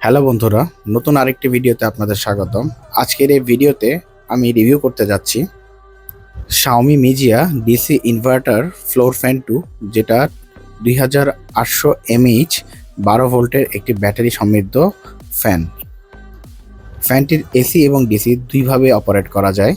Hello বন্ধুরা, নতুন আরেকটি ভিডিওতে আপনাদের স্বাগতম। আজকের এই ভিডিওতে আমি রিভিউ করতে যাচ্ছি Xiaomi Mijia DC inverter floor fan two যেটা দুই হাজার আটশো এমএইচ বারো ভোল্টের একটি ব্যাটারি সমৃদ্ধ ফ্যান ফ্যানটির এসি এবং ডিসি দুইভাবে অপারেট করা যায়।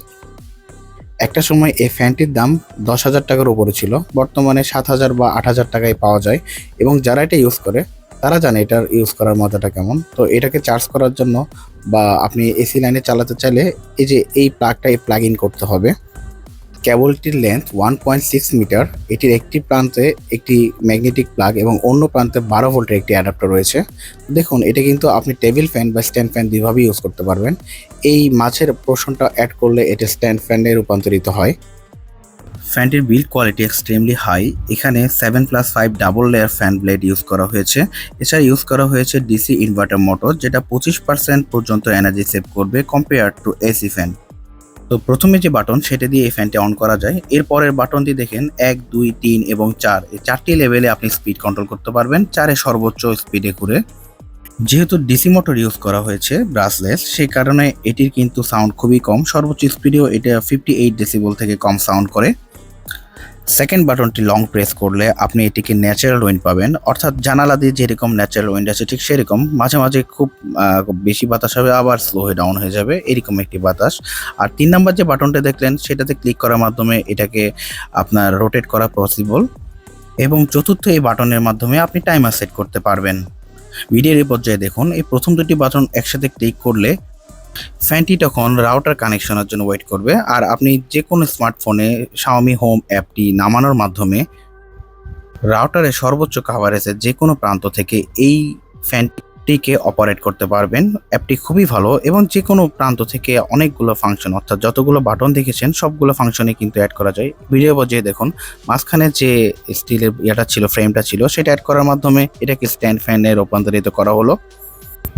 একটা সময় এই ফ্যানটির দাম দশ হাজার টাকার উপরে ছিল, বর্তমানে সাত হাজার বা আট হাজার টাকায় পাওয়া যায় এবং যারা এটা ইউজ করে তারা জানে এটার ইউজ করার মজাটা কেমন। তো এটাকে চার্জ করার জন্য বা আপনি এসি লাইনে চালাতে চাইলে এই যে এই প্লাগটা এই প্লাগ ইন করতে হবে। কেবলটির length one point six metre এটির একটি প্রান্তে একটি ম্যাগনেটিক প্লাগ এবং অন্য প্রান্তে বারো ভোল্টের একটি অ্যাডাপ্টার রয়েছে। দেখুন, এটা কিন্তু আপনি টেবিল ফ্যান বা স্ট্যান্ড ফ্যান দুইভাবে ইউজ করতে পারবেন। এই মাছের পোর্শনটা অ্যাড করলে এটা স্ট্যান্ড ফ্যানে রূপান্তরিত হয়। ফ্যানটির বিল্ড কোয়ালিটি এক্সট্রিমলি হাই। এখানে seven plus five double layer fan blade use করা হয়েছে। এছাড়া ইউজ করা হয়েছে ডিসি ইনভার্টার মোটর যেটা পঁচিশ পার্সেন্ট পর্যন্ত এনার্জি সেভ করবে কম্পেয়ার টু এসি ফ্যান তো প্রথমে যে বাটন সেটা দিয়ে এই ফ্যানটি অন করা যায়। এরপরের বাটনটি দেখেন এক, দুই, তিন এবং চার। এই চারটি লেভেলে আপনি স্পিড কন্ট্রোল করতে পারবেন, চারে সর্বোচ্চ স্পিডে ঘুরে যেহেতু ডিসি মোটর ইউজ করা হয়েছে ব্রাসলেস সেই কারণে এটির কিন্তু সাউন্ড খুবই কম। সর্বোচ্চ স্পিডেও এটা ফিফটি এইট ডেসিবল থেকে কম সাউন্ড করে। সেকেন্ড বাটনটি লং প্রেস করলে আপনি এটিকে ন্যাচারাল উইন্ড পাবেন। অর্থাৎ জানালা দিয়ে যেরকম ন্যাচারাল উইন্ড আছে ঠিক সেরকম মাঝে মাঝে খুব বেশি বাতাস হবে, আবার স্লো হয়ে ডাউন হয়ে যাবে, এরকম একটি বাতাস। আর তিন নাম্বার যে বাটনটা দেখলেন, সেটাতে ক্লিক করার মাধ্যমে এটাকে আপনার রোটেট করা পসিবল এবং চতুর্থ এই বাটনের মাধ্যমে আপনি টাইমার সেট করতে পারবেন। ভিডিওর এই পর্যায়ে দেখুন, এই প্রথম দুটি বাটন একসাথে ক্লিক করলে ফ্যানটি তখন রাউটার কানেকশনের জন্য ওয়েট করবে। আর আপনি যে কোনো স্মার্টফোনে শাওমি হোম অ্যাপটি নামানোর মাধ্যমে রাউটারের সর্বোচ্চ কাভারেজের যে কোনো প্রান্ত থেকে এই ফ্যানটিকে অপারেট করতে পারবেন। অ্যাপটি খুবই ভালো এবং যে কোনো প্রান্ত থেকে অনেকগুলো ফাংশন অর্থাৎ যতগুলো বাটন দেখেছেন, সবগুলো ফাংশনে কিন্তু অ্যাড করা যায়। ভিডিও বজিয়ে দেখুন, মাঝখানে যে স্টিলের ইয়েটা ছিল ফ্রেমটা ছিল, সেটা অ্যাড করার মাধ্যমে এটাকে স্ট্যান্ড ফ্যানে রূপান্তরিত করা হলো।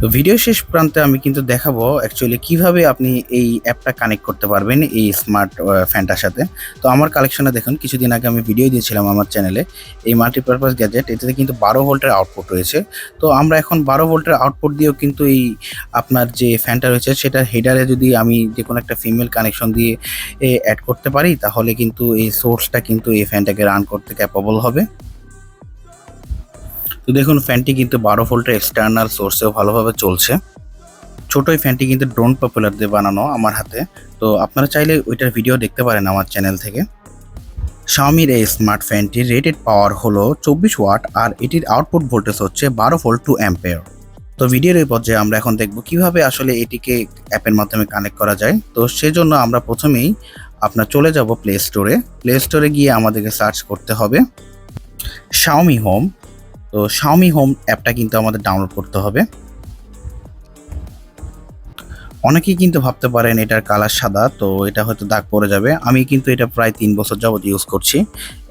তো ভিডিও শেষ প্রান্তে আমি কিন্তু দেখাবো অ্যাকচুয়ালি কীভাবে আপনি এই অ্যাপটা কানেক্ট করতে পারবেন এই স্মার্ট ফ্যানটার সাথে। তো আমার কালেকশনে দেখুন, কিছুদিন আগে আমি ভিডিও দিয়েছিলাম আমার চ্যানেলে এই মাল্টিপারপাস গ্যাজেট এটাতে কিন্তু বারো ভোল্টের আউটপুট রয়েছে। তো আমরা এখন বারো ভোল্টের আউটপুট দিয়েও কিন্তু এই আপনার যে ফ্যানটা রয়েছে সেটার হেডারে যদি আমি যে কোনো একটা ফিমেল কানেকশন দিয়ে অ্যাড করতে পারি, তাহলে কিন্তু এই সোর্সটা কিন্তু এই ফ্যানটাকে রান করতে ক্যাপাবল হবে। তো দেখুন ফ্যানটি কিন্তু বারো ভোল্টের এক্সটার্নাল সোর্সেও ভালোভাবে চলছে। ছোটো এই ফ্যানটি কিন্তু ড্রোন পপুলার দিয়ে বানানো আমার হাতে। তো আপনারা চাইলে ওইটার ভিডিও দেখতে পারেন আমার চ্যানেল থেকে। শাওমির এই স্মার্ট ফ্যানটির রেটেড পাওয়ার হলো চব্বিশ ওয়াট আর এটির আউটপুট ভোল্টেজ হচ্ছে বারো ভোল্ট টু অ্যাম্পেয়ার তো ভিডিওর এই পর্যায়ে আমরা এখন দেখব কীভাবে আসলে এটিকে অ্যাপের মাধ্যমে কানেক্ট করা যায়। তো সেজন্য আমরা প্রথমেই আপনার চলে যাব প্লে স্টোরে প্লে স্টোরে গিয়ে আমাদেরকে সার্চ করতে হবে। শাওমি হোম তো শাওমি হোম অ্যাপটা কিন্তু আমাদের ডাউনলোড করতে হবে। অনেকেই কিন্তু ভাবতে পারেন এটার কালার সাদা তো এটা হয়তো দাগ পড়ে যাবে। আমি কিন্তু এটা প্রায় তিন বছর যাবত ইউজ করছি।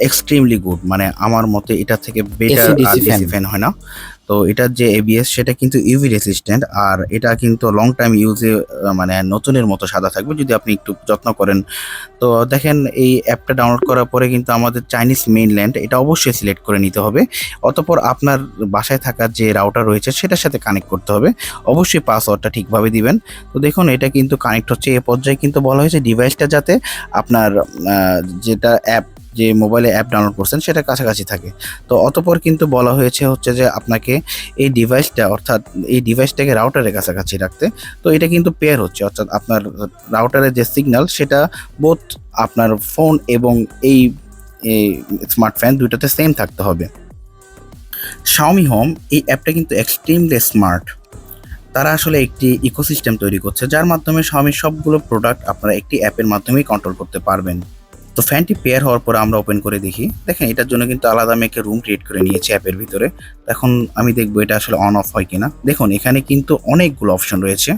এক্সট্রিমলি গুড মানে আমার মতে এটা থেকে বেটার। ফ্যান হয় না। তো এটার যে এবিএস সেটা কিন্তু ইউভি রেসিস্ট্যান্ট আর এটা কিন্তু লং টাইম ইউজে মানে নতুনের মতো সাদা থাকবে যদি আপনি একটু যত্ন করেন। তো দেখেন এই অ্যাপটা ডাউনলোড করার পরে কিন্তু আমাদের চাইনিজ মেইনল্যান্ড এটা অবশ্যই সিলেক্ট করে নিতে হবে। অতপর আপনার বাসায় থাকা যে রাউটার রয়েছে, সেটার সাথে কানেক্ট করতে হবে। অবশ্যই পাসওয়ার্ডটা ঠিকভাবে দিবেন। তো দেখুন, এটা কিন্তু কানেক্ট হচ্ছে। এ পর্যায়ে কিন্তু বলা হয়েছে ডিভাইসটা যাতে আপনার যেটা অ্যাপ যে মোবাইলে অ্যাপ ডাউনলোড করছেন, সেটা কাছাকাছি থাকে। তো অতপর কিন্তু বলা হয়েছে হচ্ছে যে আপনাকে এই ডিভাইসটা অর্থাৎ এই ডিভাইসটাকে রাউটারের কাছাকাছি রাখতে। তো এটা কিন্তু পেয়ার হচ্ছে, অর্থাৎ আপনার রাউটারের যে সিগন্যাল সেটা বোধ আপনার ফোন এবং এই স্মার্ট ফ্যান দুইটাতে সেম থাকতে হবে। শাওমি হোম এই অ্যাপটা কিন্তু এক্সট্রিমলি স্মার্ট তারা আসলে একটি ইকোসিস্টেম তৈরি করছে, যার মাধ্যমে শাওমির সবগুলো প্রোডাক্ট আপনারা একটি অ্যাপের মাধ্যমেই কন্ট্রোল করতে পারবেন। তো ফ্যানটি পেয়ার হওয়ার পর আমরা ওপেন করে দেখি। দেখেন, এটার জন্য কিন্তু আলাদা আমি একটা রুম ক্রিয়েট করে নিয়েছি অ্যাপের ভিতরে। এখন আমি দেখব এটা আসলে অন অফ হয় কিনা। দেখুন, এখানে কিন্তু অনেকগুলো অপশন রয়েছে।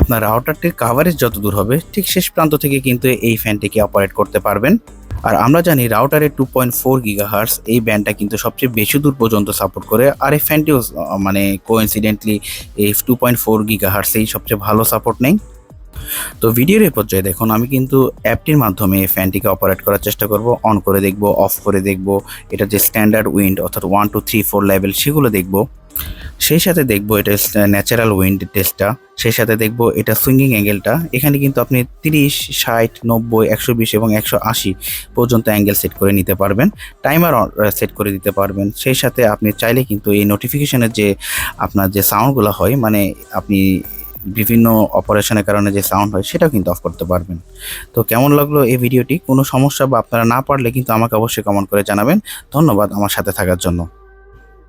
আপনার রাউটারটির কাভারেজ যত দূর হবে, ঠিক শেষ প্রান্ত থেকে কিন্তু এই ফ্যানটিকে অপারেট করতে পারবেন। আর আমরা জানি রাউটারের টু পয়েন্ট ফোর গিগাহার্স এই ব্যান্ডটা কিন্তু সবচেয়ে বেশি দূর পর্যন্ত সাপোর্ট করে। আর এই ফ্যানটিও মানে কোইন্সিডেন্টলি এই টু পয়েন্ট ফোর গিগাহার্সেই সবচেয়ে ভালো সাপোর্ট নেই। তো ভিডিওর এই পর্যায়ে দেখুন, আমি কিন্তু অ্যাপটির মাধ্যমে ফ্যানটিকে অপারেট করার চেষ্টা করব অন করে দেখব অফ করে দেখব, এটা যে স্ট্যান্ডার্ড উইন্ড অর্থাৎ one two three four level সেগুলো দেখব, সেই সাথে দেখব এটা ন্যাচারাল উইন্ড টেস্টটা সেই সাথে দেখব এটা সুইঙ্গিং অ্যাঙ্গেলটা এখানে কিন্তু আপনি তিরিশ, ষাট, নব্বই, একশো বিশ এবং একশো আশি পর্যন্ত অ্যাঙ্গেল সেট করে নিতে পারবেন টাইমার সেট করে দিতে পারবেন, সেই সাথে আপনি চাইলে কিন্তু এই নোটিফিকেশনের যে আপনার যে সাউন্ডগুলো হয় মানে আপনি বিভিন্ন অপারেশনের কারণে যে সাউন্ড হয়, সেটাও কিন্তু অফ করতে পারবেন। তো কেমন লাগল এই ভিডিওটি কোনো সমস্যা বা আপনারা না পারলে কিন্তু আমাকে অবশ্যই কমেন্ট করে জানাবেন। ধন্যবাদ আমার সাথে থাকার জন্য।